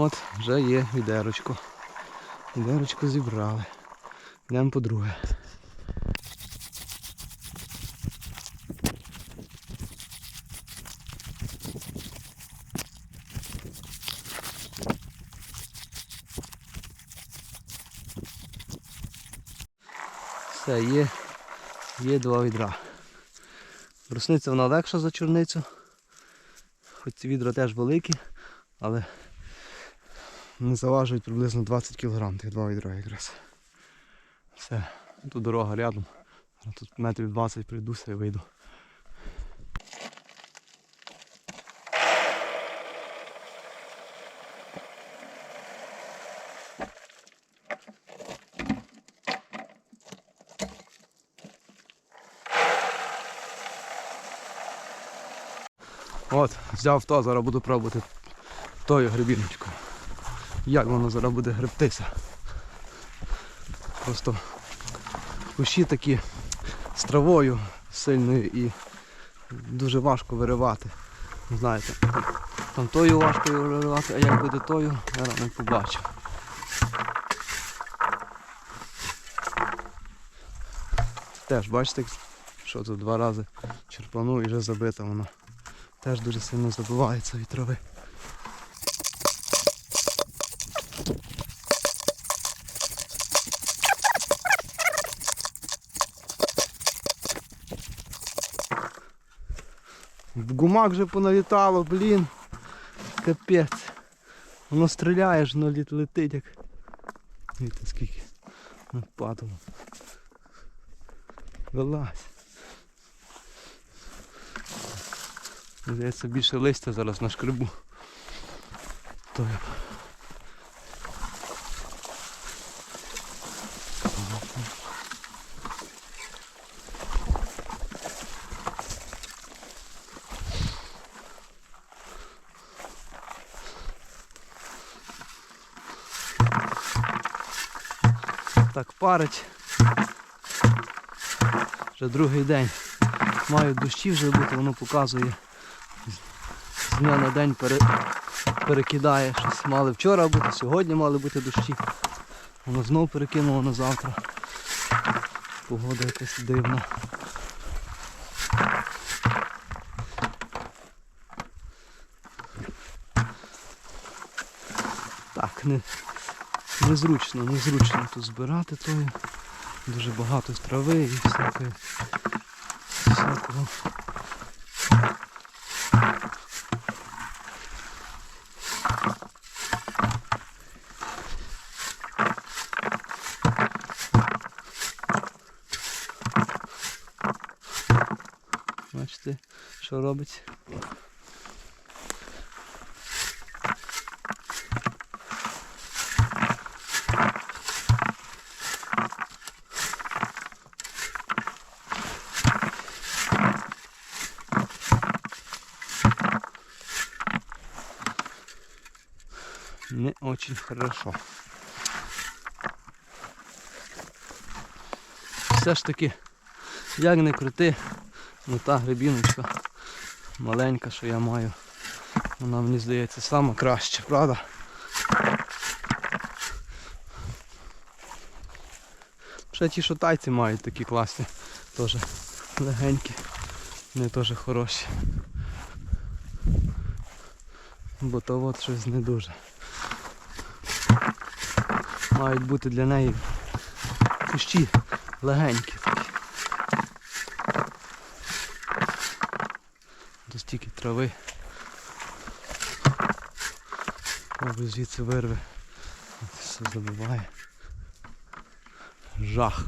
От, вже є відерочко. Відерочко зібрали. Йдемо по друге. Все, є, є два відра. Брусниця вона легша за чорницю. Хоч ці відра теж великі, але не заважують приблизно 20 кг тих два відра якраз. Все, тут дорога рядом. Тут метрів 20 прийдуся і вийду. От, взяв то, зараз буду пробувати тою грибіночкою. Як воно зараз буде гребтися. Просто кущі такі з травою сильною і дуже важко виривати. Знаєте, там тою важко виривати, а як буде тою, зараз не побачу. Теж бачите, що тут два рази черпанув і вже забита вона. Теж дуже сильно забивається від трави. Гумак вже поналітало, блін. Капець. Воно стріляє ж, воно летить як. Дивіться скільки нападало. Вилазь. Здається, більше листя зараз на шкребу. То я. Так, парить. Вже другий день. Мають дощі вже бути, воно показує з дня на день пере... перекидає щось. Мали вчора бути, сьогодні мали бути дощі. Воно знов перекинуло на завтра. Погода якась дивна. Так, не, незручно, незручно тут збирати тою. Дуже багато трави і всякої. всякого. Бачите, що робить? Не очень хорошо. Все ж таки, як не крути, ну та грибіночка маленька, що я маю. Вона мені здається сама краща, правда? Ще ті, що тайці мають такі класні, теж легенькі, вони теж хороші. Бо то от щось не дуже. Мають бути для неї кущі легенькі. До стільки трави. Мабуть звідси вирве. Це все забиває. Жах.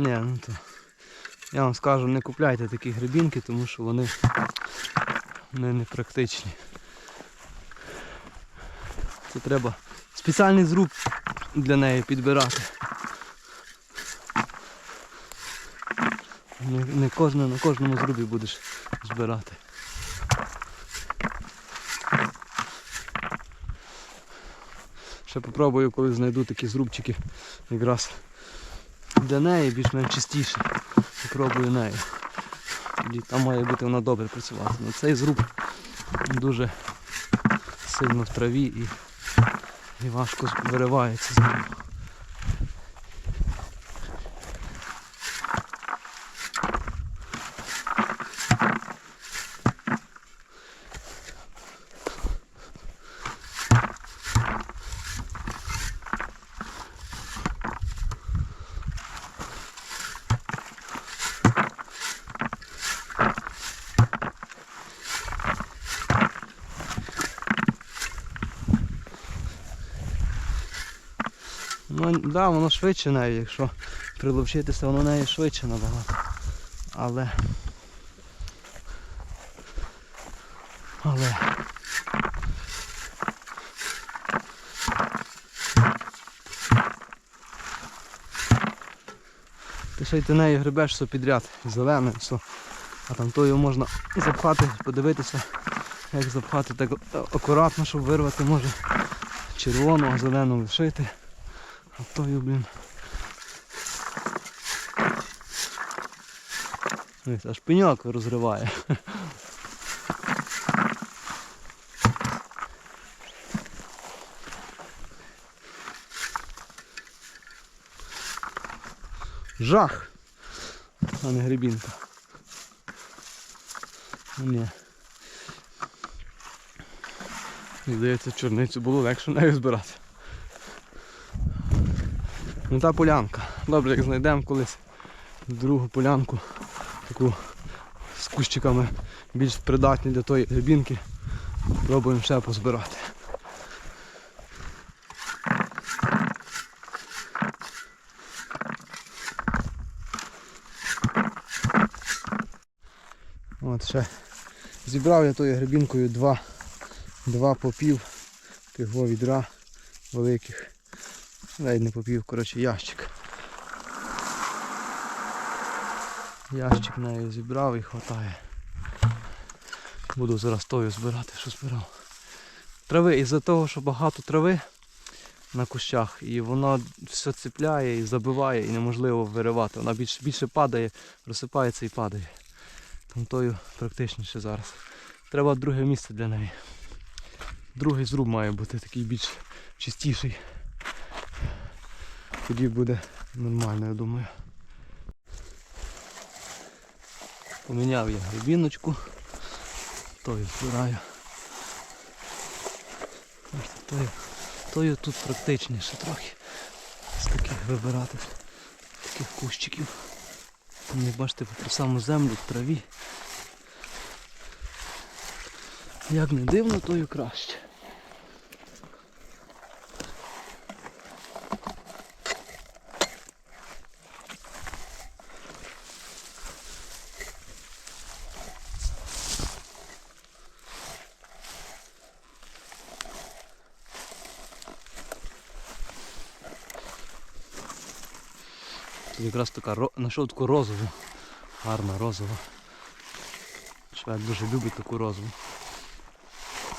Ні, ну то. Я вам скажу, не купляйте такі грибінки, тому що вони, не практичні. Це треба спеціальний зруб для неї підбирати. Не, не кожне, на кожному зрубі будеш збирати. Ще попробую, коли знайду такі зрубчики якраз для неї більш-менш чистіше. Попробую нею. Тоді там має бути вона добре працювати. Ну, цей зруб дуже сильно в траві і, і важко виривається з нього. Ну, да, воно швидше нею, якщо приловчитися, воно нею швидше набагато. Але. Але. Ти ще й ти нею грибеш все підряд, зелене, все. А там тою можна запхати, подивитися, як запхати так акуратно, щоб вирвати може червону, а зелену лишити. А тою, блін. Ось, аж пеньок розриває. Жах! А не грибінка. Ні. Мені здається, чорницю було легше нею збирати. Ну та полянка. Добре, як знайдемо колись другу полянку, таку з кущиками більш придатні для тої грибінки, пробуємо ще позбирати. От ще зібрав я тою грибінкою два, два попів тих відра великих. Навіть не попів, коротше, ящик. Ящик нею зібрав і хватає. Буду зараз тою збирати, що збирав. Трави, із-за того, що багато трави на кущах, і воно все цепляє і забиває, і неможливо виривати. Вона більше, більше падає, розсипається і падає. Там тою практичніше зараз. Треба друге місце для неї. Другий зруб має бути такий більш чистіший. Тоді буде нормально, я думаю. Поміняв я грибіночку. Тою збираю. Тою, тою тут практичніше трохи. З таких вибирати. Таких кущиків. Там, як бачите, по саму землю в траві. Як не дивно, тою краще. Тут якраз така знайшов таку розову. Гарна розова. Швед дуже любить таку розову.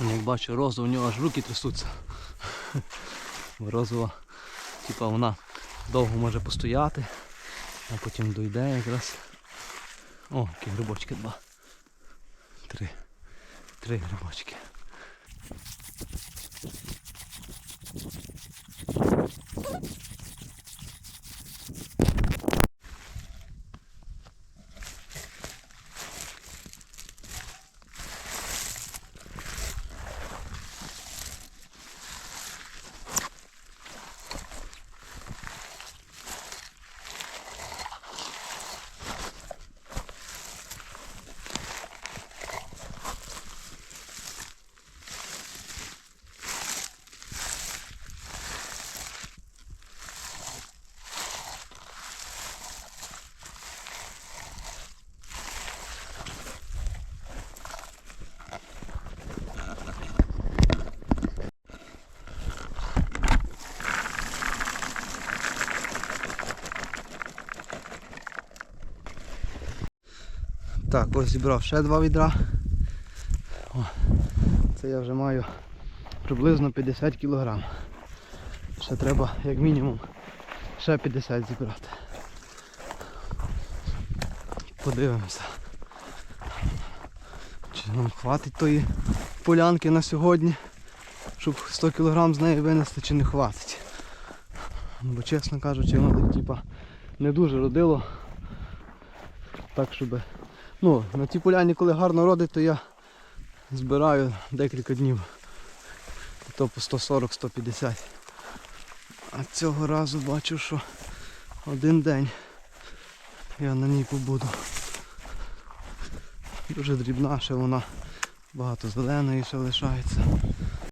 Він як бачу розову, у нього аж руки трясуться. Розова, типа вона довго може постояти, а потім дойде якраз. О, які грибочки два. Три. Три грибочки. Так, ось зібрав ще два відра. О, це я вже маю приблизно 50 кг. Ще треба як мінімум ще 50 зібрати. Подивимося. Чи нам хватить тої полянки на сьогодні, щоб 100 кг з неї винести, чи не хватить. Бо чесно кажучи, воно так типа не дуже родило. Так, щоб. Ну, на тій поляні, коли гарно родить, то я збираю декілька днів. То по 140-150. А цього разу бачу, що один день я на ній побуду. Дуже дрібна, ще вона багато зеленої ще лишається.